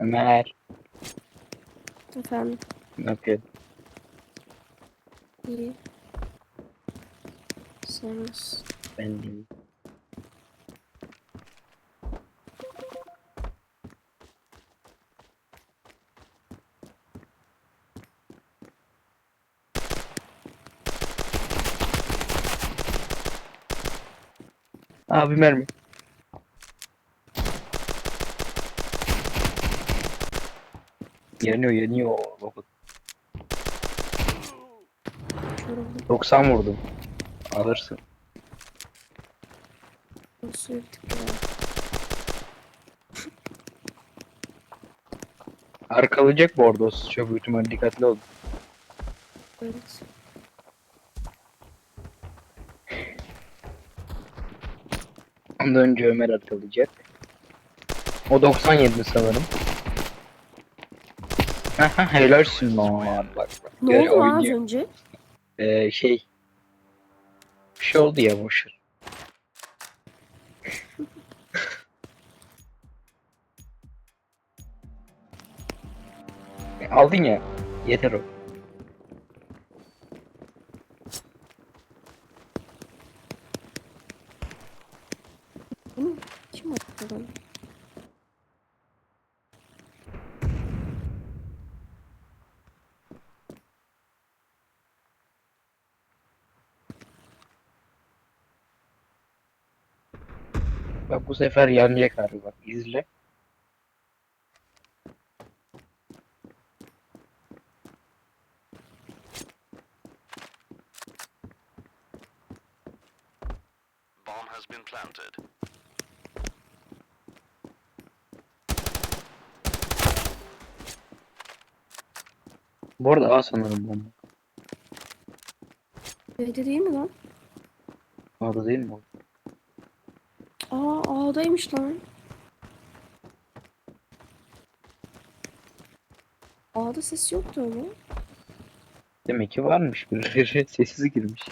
Ömer. Efendim. Ne yapıyorsun? İyi. Sen nasılsın? Ben de iyiyim. Abi mermi. Baba, Kör oldum. 90 vurdum. Alırsın. Nasıl yaptık ya? Arkalayacak o çok büyük ihtimalle dikkatli ol. Evet. Ondan önce Ömer arkalayacak. O 97 sanırım. Haha helalsin lan bak bak. Ne Gel oldu lan az oynuyor. önce? Ee, şey. Bir şey oldu ya boşver. Aldın ya. Yeter o. Bunu kim attı lan? Bak bu sefer yanacak abi bak izle. Bomb has been planted. Bu arada A sanırım bomba. B'de değil mi lan? A'da değil mi? Aa A'daymış lan. A'da ses yoktu ama. Demek ki varmış birileri sessiz girmiş.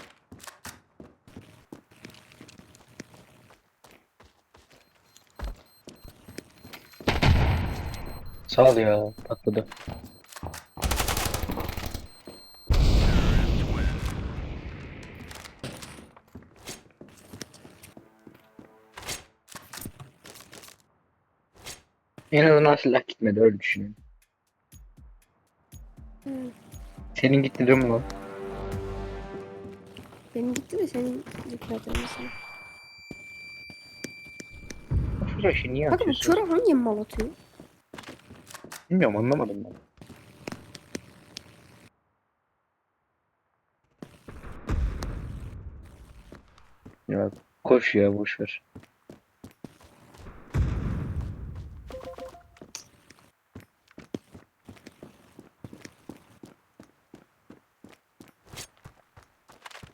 Sağ ol ya patladı. En azından silah gitmedi öyle düşünüyorum. Hı. Senin gitti değil mi lan? Benim gitti de senin dikkat etmesin. Flash'ı niye bu atıyorsun? köre hangi mal atıyor? Bilmiyorum anlamadım ben. Ya koş ya boş ver.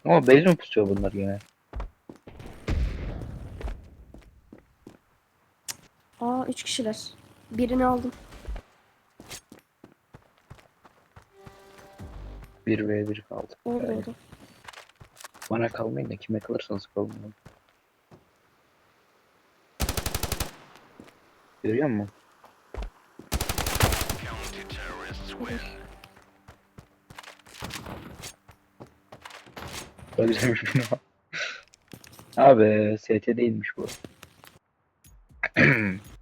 Ama belli mi pusuyor bunlar yine? Aa üç kişiler. Birini aldım. 1 v 1 kaldı. Orada Evet. orada. Bana kalmayın da kime kalırsanız kalmayın. Görüyor musun? Counter-terrorists Özlemiş bunu. Abi ST değilmiş bu.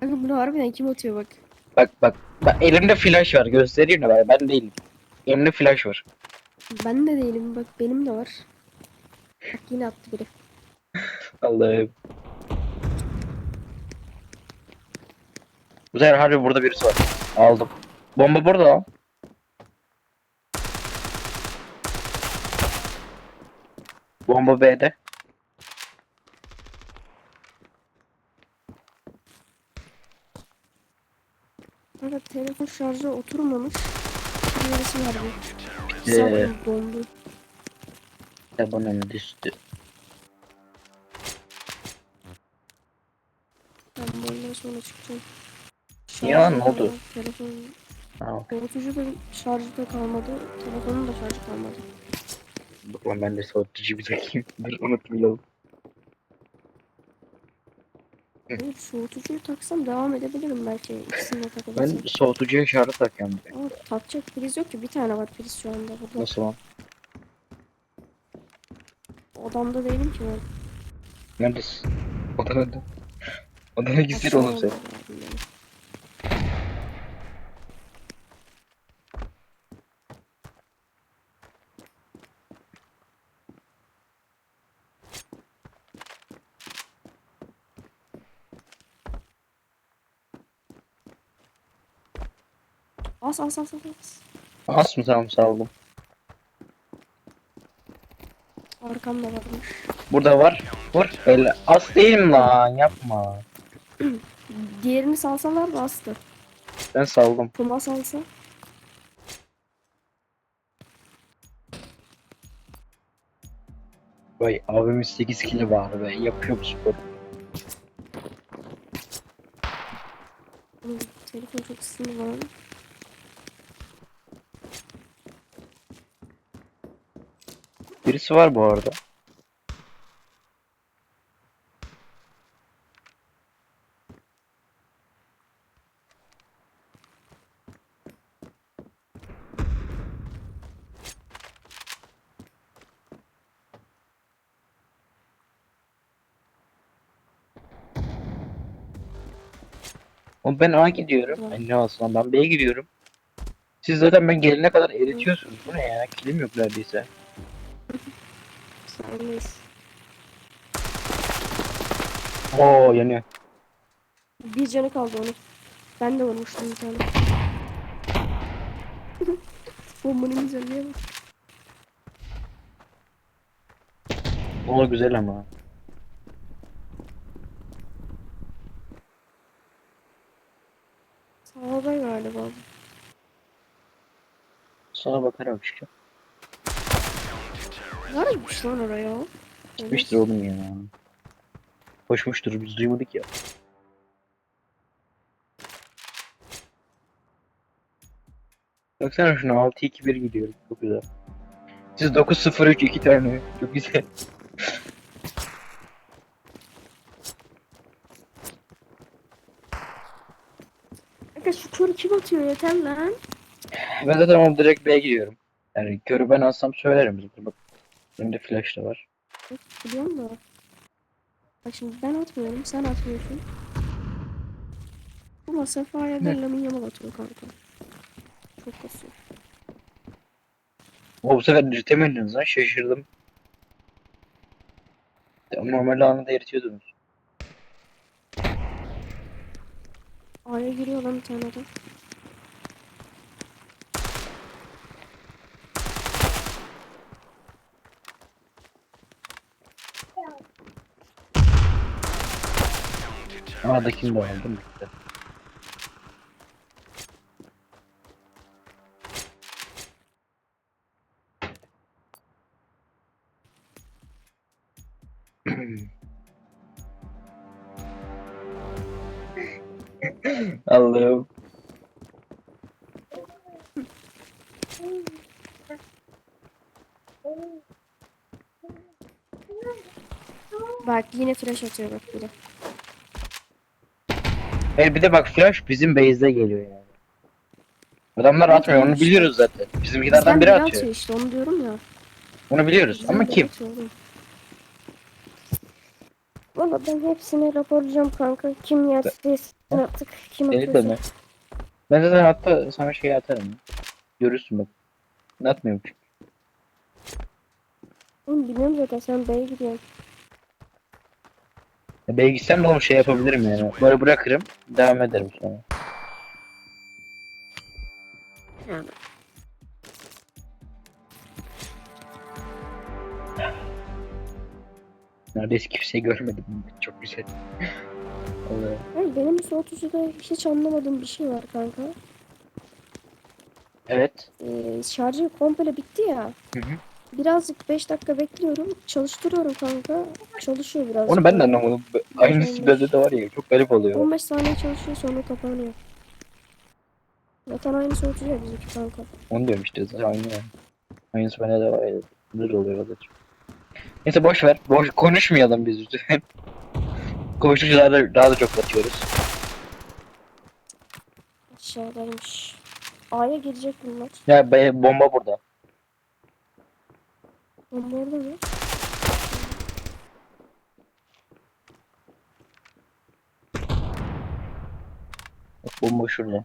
Kanka bunu harbiden kim atıyor bak. bak bak. Bak elimde flash var göstereyim de ben, ben değilim. Elimde flash var. Ben de değilim bak benim de var. Bak yine attı biri. Allah'ım. Bu sefer harbi burada birisi var. Aldım. Bomba burada lan. Bomba B'de. Kanka telefon şarjı oturmamış. Birisi var bu. Ee, dondu. tabanım düştü. Ben bundan sonra çıkacağım. Ya, Şarjı ne oldu? Telefon Ha, soğutucu da şarjı da kalmadı. Telefonun da şarjı kalmadı. Dur lan ben de soğutucu bir takayım. Dur unuttum oğlum. Evet, soğutucuyu taksam devam edebilirim belki ikisini de Ben takabilirsem. soğutucuya şarjı takıyorum. direkt. Ama takacak priz yok ki bir tane var priz şu anda burada. Nasıl lan? Odamda değilim ki ben. Neredesin? Odana Odana gitsene Aşağı oğlum sen. vardım As as as as as. Mı tamam saldım. Arkamda varmış. Burada var. Vur. Öyle. As değil mi lan? Yapma. Diğerini salsalar da astı. Ben saldım. Puma salsa. Vay abimin 8 kilo var be. Yapıyor bu. Oğlum, Telefon çok sinir Birisi var bu arada. Oğlum ben A gidiyorum. Ay ne olsun ben B'ye gidiyorum. Siz zaten ben gelene kadar eritiyorsunuz. Bu ne ya? Kilim yok neredeyse. Sendeyiz. Oo yanıyor. Bir canı kaldı onu. Ben de vurmuştum bir tane. Bombanın güzelliğe bak. O güzel ama. Sağda galiba. bu. Sana bakarak çıkıyor. Varmış lan oraya. Çıkmıştır oğlum ya. Koşmuştur biz duymadık ya. Baksana şuna 6-2-1 gidiyoruz. Çok güzel. Siz 9-0-3 2 tane. Çok güzel. Kanka şu körü kim atıyor yeter lan. Ben zaten onu direkt B'ye gidiyorum. Yani körü ben alsam söylerim. Bak. Elimde flash da var. Biliyorum da. Bak şimdi ben atmıyorum sen atmıyorsun. Ama Sefa'ya Ne? da Lamin Yamal atıyor kanka. Çok kasıyor. O bu sefer dürtemediniz lan şaşırdım. Normalde anında eritiyordunuz. A'ya giriyor lan bir tane de. A'dakini de aldım. bitti. Allah'ım. Bak yine flash atıyor bak bir de. E bir de bak flash bizim base'de geliyor yani. Adamlar Evet, atmıyor onu evet. biliyoruz zaten. Bizimkilerden Bizden biri biri atıyor. işte onu diyorum ya. Onu biliyoruz Bizden ama biri kim? atıyor oğlum. Valla ben hepsini raporlayacağım kanka. Kim yerse artık kim Seni de atıyorsa. mi? Ben zaten hatta sana şey atarım. Görürsün bak. Ne atmıyorum çünkü. Oğlum biliyorum zaten sen B'ye gidiyorsun. Ya B'ye gitsem de oğlum şey yapabilirim yani. Böyle bırakırım. Devam ederim sonra. Yani. Neredeyse kimseyi görmedim. Çok güzel. Allah'ım. Hayır benim soğutucuda hiç anlamadığım bir şey var kanka. Evet. Ee, şarjı komple bitti ya. Hı hı. Birazcık 5 dakika bekliyorum. Çalıştırıyorum kanka. Çalışıyor birazcık. Onu ben de anlamadım. Aynısı bende de var ya. Çok garip oluyor. 15 saniye çalışıyor sonra kapanıyor. Zaten aynı soğutucu ya bizimki kanka. Onu diyorum işte. Zaten aynı yani. Aynısı bende de var ya. Sinir oluyor da. Neyse boş ver. Boş konuşmayalım biz lütfen. Konuşunca daha da, daha da çok batıyoruz. Aşağıdaymış. A'ya gelecek bunlar. Ya be, bomba burada. Bomba orada mı? Bomba şurada.